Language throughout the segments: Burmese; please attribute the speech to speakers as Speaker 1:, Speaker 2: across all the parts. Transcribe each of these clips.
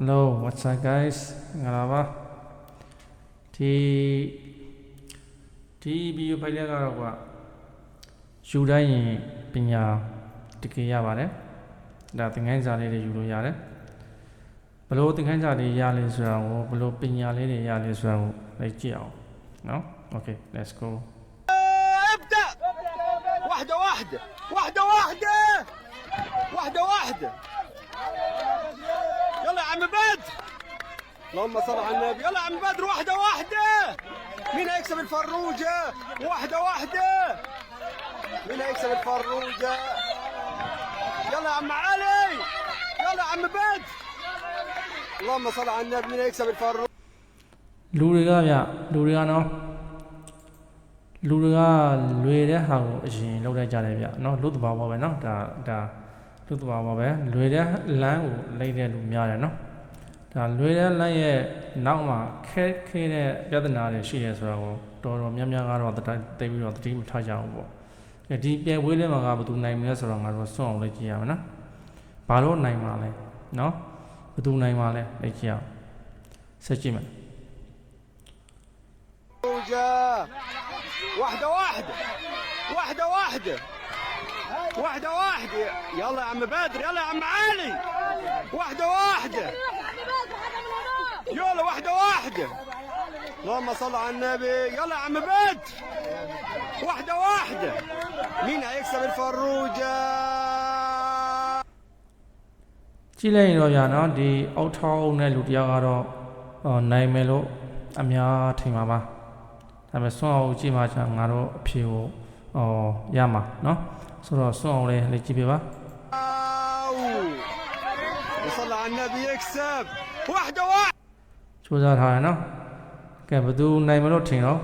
Speaker 1: Hello what's up guys ငါလာပါဒီဒီဗီဒီယိုဖိုင်လေးကတော့ကွာယူတိုင်းရင်ပညာတကယ်ရပါတယ်ဒါသင်ခန်းစာလေးတွေယူလို့ရတယ်ဘလို့သင်ခန်းစာတွေရလဲဆိုတာကိုဘလို့ပညာလေးတွေရလဲဆိုတာကိုလိုက်ကြည့်အောင်နော် Okay let's go
Speaker 2: ابدأ واحدة واحدة واحدة واحدة واحدة واحدة اللهم صل على النبي يلا يا عم بدر واحدة واحدة مين هيكسب الفروجة واحدة واحدة مين هيكسب الفروجة يلا يا عم علي يلا يا عم بدر اللهم صل على النبي مين هيكسب الفروجة
Speaker 1: လူတွေကဗျလူတွေကနော်လူတွေကလွေတဲ့ဟာကိုအရင်လောက်လိုက်ကြတယ်ဗျနော်လူတဘာဘောပဲနော်ဒါဒါလူတဘာဘောပဲလွေတဲ့လမ်းကိုလိုက်တဲ့လူများတယ်နော် ဒါလွေတဲ့လမ်းရဲ့နောက်မှာခဲခဲတဲ့ပြဿနာတွေရှိတယ်ဆိုတော့တော်တော်များများကတော့တတိပြီးတော့တတိမထားကြအောင်ပေါ့အဲဒီပြဲဝေးလေးမှာကဘယ်သူနိုင်မလဲဆိုတော့ငါတို့စွန့်အောင်လိုက်ကြည့်ရမယ်နော်ဘာလို့နိုင်မှာလဲနော်ဘယ်သူနိုင်မှာလဲလိုက်ကြည့်အောင်ဆက်ကြည့်မယ်
Speaker 2: فروجة واحدة واحدة واحدة واحدة واحدة واحدة يلا يا عم بدر يلا يا عم علي واحدة واحدة يلا واحدة واحدة اللهم صل على النبي يلا يا عم بدر واحدة واحدة مين هيكسب الفروجة
Speaker 1: ကြည့်လိုက်ရင်တော့ဗျာနော်ဒီအောက်ထောင်းတဲ့လူတစ်ယောက်ကတော့အော်နိုင်မယ်လို့အများထင်ပါပါဒါပေမဲ့စွန့်အောင်ကြည့်မှချာငါတို့အဖြေကိုအော်ရမှာနော်ဆိုတော့စွန့်အောင်လေးလေးကြည့်ပြပါ
Speaker 2: أو. وصل على النبي يكسب واحدة واحدة
Speaker 1: စူးစမ်းထားရနော်ကဲဘယ်သူနိုင်မလို့ထင်တော့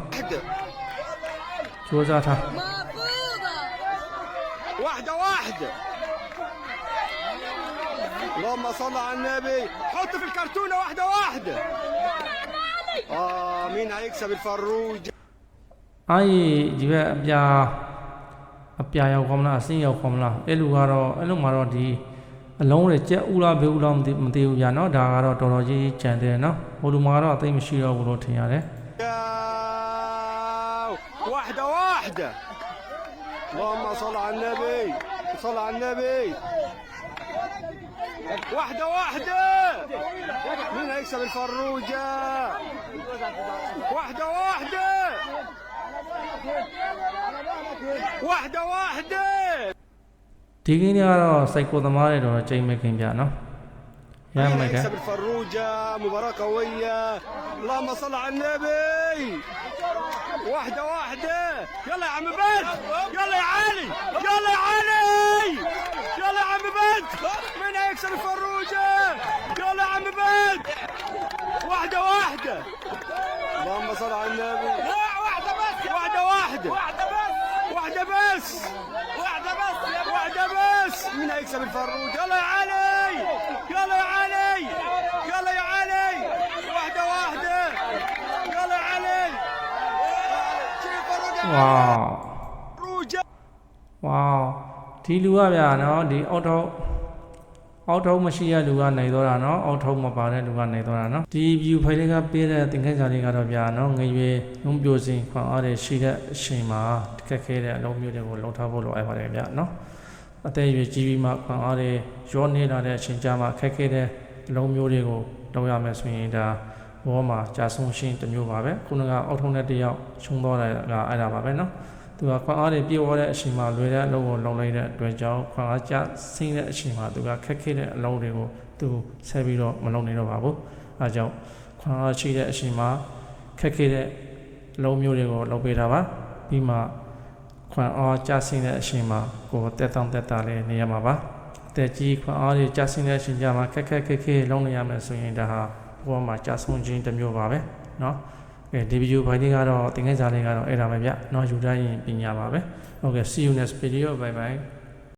Speaker 1: စူးစမ်းထား
Speaker 3: مفروضة
Speaker 2: واحدة واحدة اللهم صل على النبي حط في الكرتونة واحدة واحدة آه مين هيكسب الفروج
Speaker 1: အားရဒီဘက်အပြာအပြာရောက်ကောမလားအစင်းရောက်ကောမလားအဲ့လူကတော့အဲ့လိုမှတော့ဒီ အလုံးတွေကြက်ဥလားဘေးဥလားမသိမသိဘူးဗျာနော်ဒါကတော့တော်တော်ကြီးကြံတယ်နော်ဟိုလူမှာတော့အသိမရှိတော့ဘူးလို့ထင်ရတယ်
Speaker 2: ياو. واحدة واحدة اللهم صل على النبي صل على النبي واحدة واحدة مين هيكسب الفروجة واحدة واحدة واحدة واحدة
Speaker 1: ဒီကင်းတွေကတော့စိုက်ကိုသမားတွေတော့ချိန်မဲ့ခင်ဗျာနော်ရ
Speaker 2: مين
Speaker 1: မယ်ကဲ
Speaker 2: هيكسب الفروجة مباراة قوية اللهم صل على النبي واحدة واحدة يلا يا عم بيت يلا يا علي يلا يا علي يلا يا عم بيت مين هيكسب الفروجة يلا يا عم بيت واحدة واحدة اللهم صل على النبي مين هيكسب الفروج يلا يا علي يلا يا علي يلا يا علي واحدة واحدة يلا يا علي شيل الفروج يا
Speaker 1: ဝေါ
Speaker 2: فروج
Speaker 1: ဝေါဒီလူကဗျာနော်ဒီအောက်ထောက်အောက်ထောက်မရှိရလူကနိုင်တော့တာနော်အောက်ထောက်မပါတဲ့လူကနိုင်တော့တာနော်ဒီ view file လေးကပေးတဲ့သင်ခန်းစာလေးကတော့ဗျာနော်ငရွေလုံးပြိုစင်ခွန်အားတွေရှိတဲ့အချိန်မှာတကက်ခဲတဲ့အလုံးမျိုးတွေကိုလုံထားဖို့လိုအပ်ပါတယ်ဗျာနော် အသက်အရွယ်ကြီးပြီးမှခွန်အားတွေရောနေလာတဲ့အချိန်ကြာမှခက်ခဲတဲ့အလုံးမျိုးတွေကိုလုပ်ရမယ်ဆိုရင်ဒါဘောမှာကြာဆုံးရှင်းတစ်မျိုးပါပဲခုနကအောက်ထုံးတဲ့တယောက်ချုံတော့တာကအဲ့ဒါပါပဲနော်သူကခွန်အားတွေပြေဝတဲ့အချိန်မှာလွယ်တဲ့အလုပ်ကိုလုပ်လိုက်တဲ့အတွက်ကြောင့်ခွန်အားကျဆင်းတဲ့အချိန်မှာသူကခက်ခဲတဲ့အလုပ်တွေကိုသူဆက်ပြီးတော့မလုပ်နိုင်တော့ပါဘူး။အဲဒါကြောင့်ခွန်အားရှိတဲ့အချိန်မှာခက်ခဲတဲ့အလုပ်မျိုးတွေကိုလုပ်ပေးတာပါ။ပြီးမှ ခွန်အားကြဆင်းတဲ့အချိန်မှာကိုယ်တက်တောင့်တက်တာလေးနေရမှာပါ။တက်ကြီးခွန်အားတွေကြဆင်းတဲ့အချိန်ကြမှာခက်ခက်ခက်ခဲလုံးနေရမယ်ဆိုရင်ဒါဟာဘဝမှာကြဆုံးခြင်းတစ်မျိုးပါပဲ။နော်။အဲဒီဗီဒီယိုဘိုင်းလေးကတော့တင်ခဲ့ကြလေးကတော့အဲ့ဒါပဲဗျ။နော်ယူတိုင်းပညာပါပဲ။ဟုတ်ကဲ့ see you next video bye bye